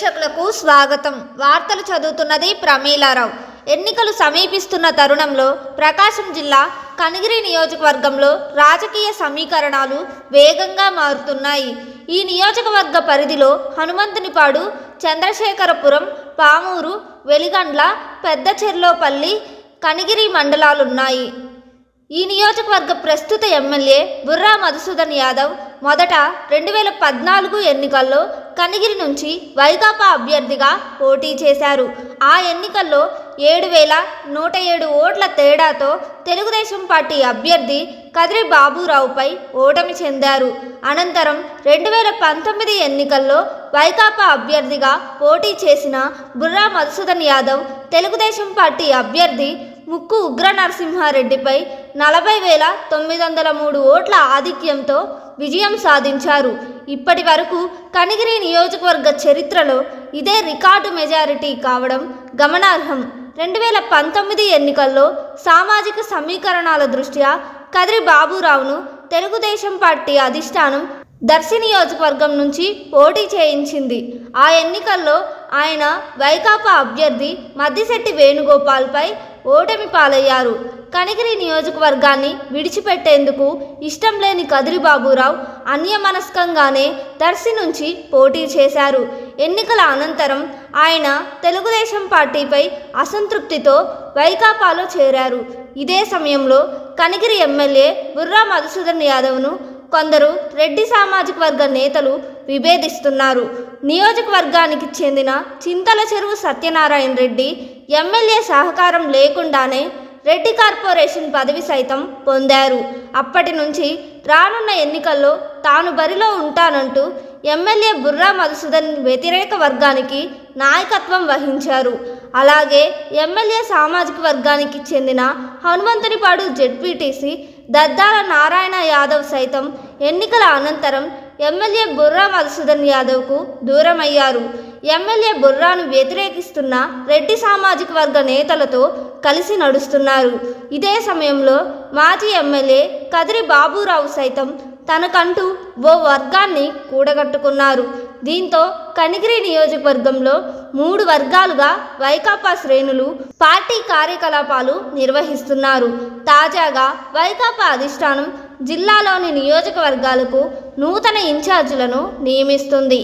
ప్రేక్షకులకు స్వాగతం. వార్తలు చదువుతున్నది ప్రమీలారావు. ఎన్నికలు సమీపిస్తున్న తరుణంలో ప్రకాశం జిల్లా కనిగిరి నియోజకవర్గంలో రాజకీయ సమీకరణాలు వేగంగా మారుతున్నాయి. ఈ నియోజకవర్గ పరిధిలో హనుమంతునిపాడు చంద్రశేఖరపురం పామూరు వెలిగండ్ల పెద్దచెర్లోపల్లి కనిగిరి మండలాలున్నాయి. ఈ నియోజకవర్గ ప్రస్తుత ఎమ్మెల్యే బుర్రా మధుసూదన్ యాదవ్ మొదట రెండు వేల పద్నాలుగు ఎన్నికల్లో కనిగిరి నుంచి వైకాపా అభ్యర్థిగా పోటీ చేశారు. ఆ ఎన్నికల్లో ఏడు వేల నూట ఏడు ఓట్ల తేడాతో తెలుగుదేశం పార్టీ అభ్యర్థి కదిరి బాబురావుపై ఓటమి చెందారు. అనంతరం రెండు వేల పంతొమ్మిది ఎన్నికల్లో వైకాపా అభ్యర్థిగా పోటీ చేసిన బుర్రా మధుసూదన్ యాదవ్ తెలుగుదేశం పార్టీ అభ్యర్థి ముక్కు ఉగ్ర నరసింహారెడ్డిపై నలభై వేల తొమ్మిది వందల మూడు ఓట్ల ఆధిక్యంతో విజయం సాధించారు. ఇప్పటి వరకు కనిగిరి నియోజకవర్గ చరిత్రలో ఇదే రికార్డు మెజారిటీ కావడం గమనార్హం. రెండు వేల పంతొమ్మిది ఎన్నికల్లో సామాజిక సమీకరణాల దృష్ట్యా కదిరి బాబురావును తెలుగుదేశం పార్టీ అధిష్టానం దర్శి నియోజకవర్గం నుంచి పోటీ చేయించింది. ఆ ఎన్నికల్లో ఆయన వైకాపా అభ్యర్థి మద్దిశెట్టి వేణుగోపాల్పై ఓటమి పాలయ్యారు. కనిగిరి నియోజకవర్గాన్ని విడిచిపెట్టేందుకు ఇష్టం లేని కదిరి బాబురావు అన్యమనస్కంగానే దర్శి నుంచి పోటీ చేశారు. ఎన్నికల అనంతరం ఆయన తెలుగుదేశం పార్టీపై అసంతృప్తితో వైకాపాలో చేరారు. ఇదే సమయంలో కనిగిరి ఎమ్మెల్యే బుర్రా మధుసూదన్ యాదవ్ను కొందరు రెడ్డి సామాజిక వర్గ నేతలు విభేదిస్తున్నారు. నియోజకవర్గానికి చెందిన చింతల చెరువు సత్యనారాయణ రెడ్డి ఎమ్మెల్యే సహకారం లేకుండానే రెడ్డి కార్పొరేషన్ పదవి సైతం పొందారు. అప్పటి నుంచి రానున్న ఎన్నికల్లో తాను బరిలో ఉంటానంటూ ఎమ్మెల్యే బుర్రా మధుసూదన్ వ్యతిరేక వర్గానికి నాయకత్వం వహించారు. అలాగే ఎమ్మెల్యే సామాజిక వర్గానికి చెందిన హనుమంతునిపాడు జెడ్పీటీసీ దద్దాల నారాయణ యాదవ్ సైతం ఎన్నికల అనంతరం ఎమ్మెల్యే బుర్రా మధుసూదన్ యాదవ్కు దూరమయ్యారు. ఎమ్మెల్యే బుర్రాను వ్యతిరేకిస్తున్న రెడ్డి సామాజిక వర్గ నేతలతో కలిసి నడుస్తున్నారు. ఇదే సమయంలో మాజీ ఎమ్మెల్యే కదిరి బాబురావు సైతం తనకంటూ ఓ వర్గాన్ని కూడగట్టుకున్నారు. దీంతో కనిగిరి నియోజకవర్గంలో మూడు వర్గాలుగా వైకాపా శ్రేణులు పార్టీ కార్యకలాపాలు నిర్వహిస్తున్నారు. తాజాగా వైకాపా అధిష్టానం జిల్లాలోని నియోజకవర్గాలకు నూతన ఇన్ఛార్జీలను నియమిస్తుంది.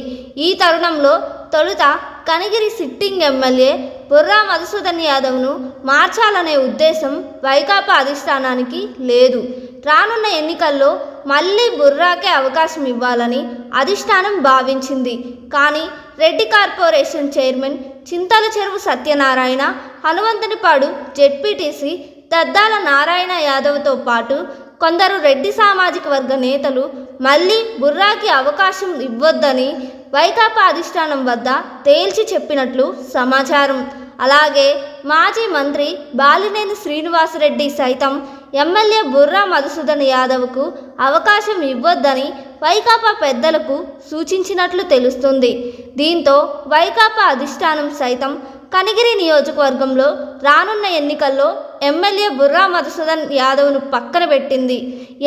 ఈ తరుణంలో తొలుత కనిగిరి సిట్టింగ్ ఎమ్మెల్యే బుర్రా మధుసూదన్ యాదవ్ను మార్చాలనే ఉద్దేశం వైకాపా అధిష్టానానికి లేదు. రానున్న ఎన్నికల్లో మళ్ళీ బుర్రాకే అవకాశం ఇవ్వాలని అధిష్టానం భావించింది. కానీ Reddy corporation chairman Chintala Cheruvu Satyanarayana Hanumanthunipadu ZPTC Daddala Narayana యాదవ్తో పాటు కొందరు రెడ్డి సామాజిక వర్గ నేతలు మళ్ళీ బుర్రాకి అవకాశం ఇవ్వొద్దని వైకాపా అధిష్టానం వద్ద తేల్చి చెప్పినట్లు సమాచారం. అలాగే మాజీ మంత్రి బాలినేని శ్రీనివాసరెడ్డి సైతం ఎమ్మెల్యే బుర్రా మధుసూదన్ యాదవ్కు అవకాశం ఇవ్వొద్దని వైకాపా పెద్దలకు సూచించినట్లు తెలుస్తుంది. దీంతో వైకాపా అధిష్టానం సైతం కనిగిరి నియోజకవర్గంలో రానున్న ఎన్నికల్లో ఎమ్మెల్యే బుర్రా మధుసూదన్ యాదవ్ను పక్కన పెట్టింది.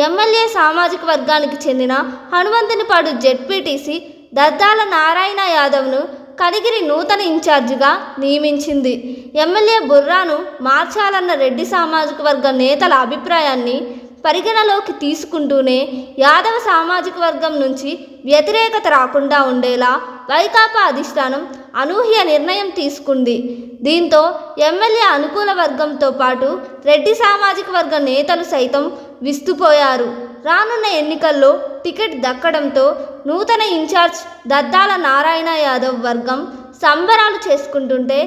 ఎమ్మెల్యే సామాజిక వర్గానికి చెందిన హనుమంతునిపాడు జెడ్పీటీసీ దద్దాల నారాయణ యాదవ్ను కనిగిరి నూతన ఇన్ఛార్జిగా నియమించింది. ఎమ్మెల్యే బుర్రాను మార్చాలన్న రెడ్డి సామాజిక వర్గ నేతల అభిప్రాయాన్ని పరిగణలోకి తీసుకుంటూనే యాదవ సామాజిక వర్గం నుంచి వ్యతిరేకత రాకుండా ఉండేలా వైకాపా అధిష్టానం అనూహ్య నిర్ణయం తీసుకుంది. దీంతో ఎమ్మెల్యే అనుకూల వర్గంతో పాటు రెడ్డి సామాజిక వర్గ నేతలు సైతం విస్తుపోయారు. రానున్న ఎన్నికల్లో టికెట్ దక్కడంతో నూతన ఇన్ఛార్జ్ దద్దాల నారాయణ యాదవ్ వర్గం సంబరాలు చేసుకుంటుంటే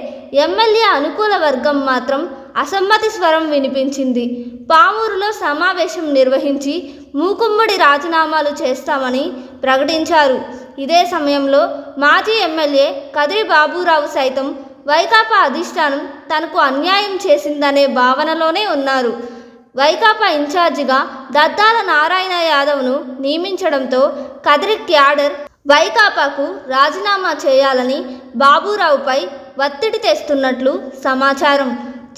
ఎమ్మెల్యే అనుకూల వర్గం మాత్రం అసమ్మతి స్వరం వినిపించింది. పామూరులో సమావేశం నిర్వహించి మూకుమ్మడి రాజీనామాలు చేస్తామని ప్రకటించారు. ఇదే సమయంలో మాజీ ఎమ్మెల్యే కదిరి బాబురావు సైతం వైకాపా అధిష్టానం తనకు అన్యాయం చేసిందనే భావనలోనే ఉన్నారు. వైకాపా ఇన్ఛార్జిగా దత్తాల నారాయణ యాదవ్ను నియమించడంతో కదిరి క్యాడర్ వైకాపాకు రాజీనామా చేయాలని బాబురావుపై ఒత్తిడి తెస్తున్నట్లు సమాచారం.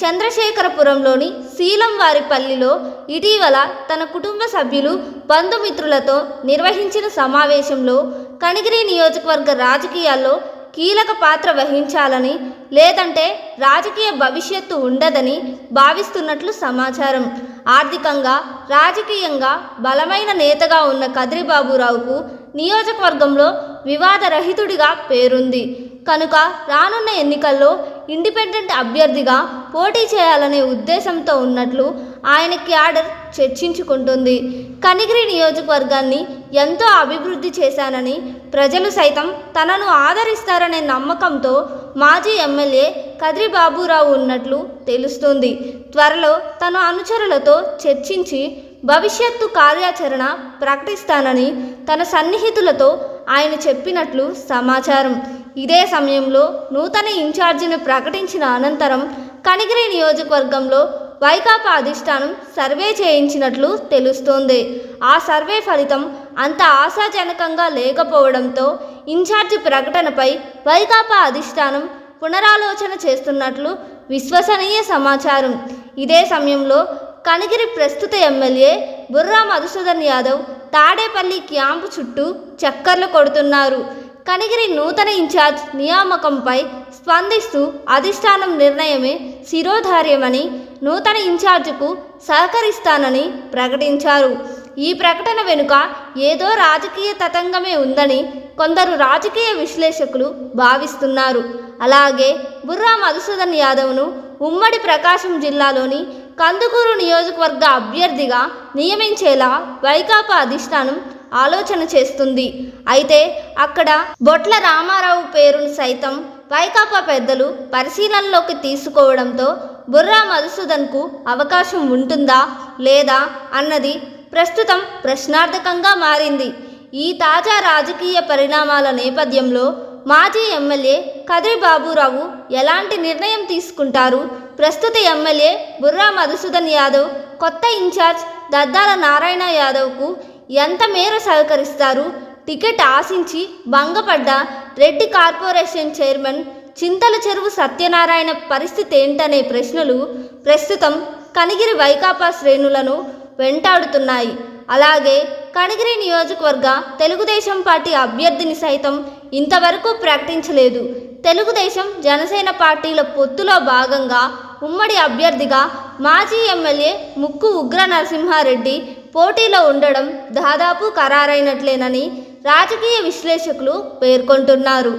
చంద్రశేఖరపురంలోని శీలంవారిపల్లిలో ఇటీవల తన కుటుంబ సభ్యులు బంధుమిత్రులతో నిర్వహించిన సమావేశంలో కనిగిరి నియోజకవర్గ రాజకీయాల్లో కీలక పాత్ర వహించాలని లేదంటే రాజకీయ భవిష్యత్తు ఉండదని భావిస్తున్నట్లు సమాచారం. ఆర్థికంగా రాజకీయంగా బలమైన నేతగా ఉన్న కదిరిబాబురావుకు నియోజకవర్గంలో వివాదరహితుడిగా పేరుంది. కనుక రానున్న ఎన్నికల్లో ఇండిపెండెంట్ అభ్యర్థిగా పోటీ చేయాలనే ఉద్దేశంతో ఉన్నట్లు ఆయన క్యాడర్ చర్చించుకుంటుంది. కనిగిరి నియోజకవర్గాన్ని ఎంతో అభివృద్ధి చేశానని ప్రజలు సైతం తనను ఆదరిస్తారనే నమ్మకంతో మాజీ ఎమ్మెల్యే కదిరి బాబురావు ఉన్నట్లు తెలుస్తుంది. త్వరలో తన అనుచరులతో చర్చించి భవిష్యత్తు కార్యాచరణ ప్రకటిస్తానని తన సన్నిహితులతో ఆయన చెప్పినట్లు సమాచారం. ఇదే సమయంలో నూతన ఇన్ఛార్జిని ప్రకటించిన అనంతరం కనిగిరి నియోజకవర్గంలో వైకాపా అధిష్టానం సర్వే చేయించినట్లు తెలుస్తోంది. ఆ సర్వే ఫలితం అంత ఆశాజనకంగా లేకపోవడంతో ఇన్ఛార్జి ప్రకటనపై వైకాపా అధిష్టానం పునరాలోచన చేస్తున్నట్లు విశ్వసనీయ సమాచారం. ఇదే సమయంలో కనిగిరి ప్రస్తుత ఎమ్మెల్యే బుర్రా మధుసూదన్ యాదవ్ తాడేపల్లి క్యాంపు చుట్టూ చక్కర్లు కొడుతున్నారు. కనిగిరి నూతన ఇన్ఛార్జ్ నియామకంపై స్పందిస్తూ అధిష్టానం నిర్ణయమే శిరోధార్యమని నూతన ఇన్ఛార్జ్కు సహకరిస్తానని ప్రకటించారు. ఈ ప్రకటన వెనుక ఏదో రాజకీయ తతంగమే ఉందని కొందరు రాజకీయ విశ్లేషకులు భావిస్తున్నారు. అలాగే బుర్రా మధుసూదన్ యాదవ్ను ఉమ్మడి ప్రకాశం జిల్లాలోని కందుకూరు నియోజకవర్గ అభ్యర్థిగా నియమించేలా వైకాపా అధిష్టానం ఆలోచన చేస్తుంది. అయితే అక్కడ బొట్ల రామారావు పేరును సైతం వైకాపా పెద్దలు పరిశీలనలోకి తీసుకోవడంతో బుర్రా మధుసూదన్కు అవకాశం ఉంటుందా లేదా అన్నది ప్రస్తుతం ప్రశ్నార్థకంగా మారింది. ఈ తాజా రాజకీయ పరిణామాల నేపథ్యంలో మాజీ ఎమ్మెల్యే కదిరి బాబురావు ఎలాంటి నిర్ణయం తీసుకుంటారు? ప్రస్తుత ఎమ్మెల్యే బుర్రా మధుసూదన్ యాదవ్ కొత్త ఇన్ఛార్జ్ దద్దాల నారాయణ యాదవ్కు ఎంత మేర సహకరిస్తారు? టికెట్ ఆశించి భంగపడ్డ రెడ్డి కార్పొరేషన్ చైర్మన్ చింతల చెరువు సత్యనారాయణ పరిస్థితి ఏంటనే ప్రశ్నలు ప్రస్తుతం కనిగిరి వైకాపా శ్రేణులను వెంటాడుతున్నాయి. అలాగే కనిగిరి నియోజకవర్గ తెలుగుదేశం పార్టీ అభ్యర్థిని సైతం ఇంతవరకు ప్రకటించలేదు. తెలుగుదేశం జనసేన పార్టీల పొత్తులో భాగంగా ఉమ్మడి అభ్యర్థిగా మాజీ ఎమ్మెల్యే ముక్కు ఉగ్ర నరసింహారెడ్డి పోటీలో ఉండడం దాదాపు ఖరారైనట్లేనని రాజకీయ విశ్లేషకులు పేర్కొంటున్నారు.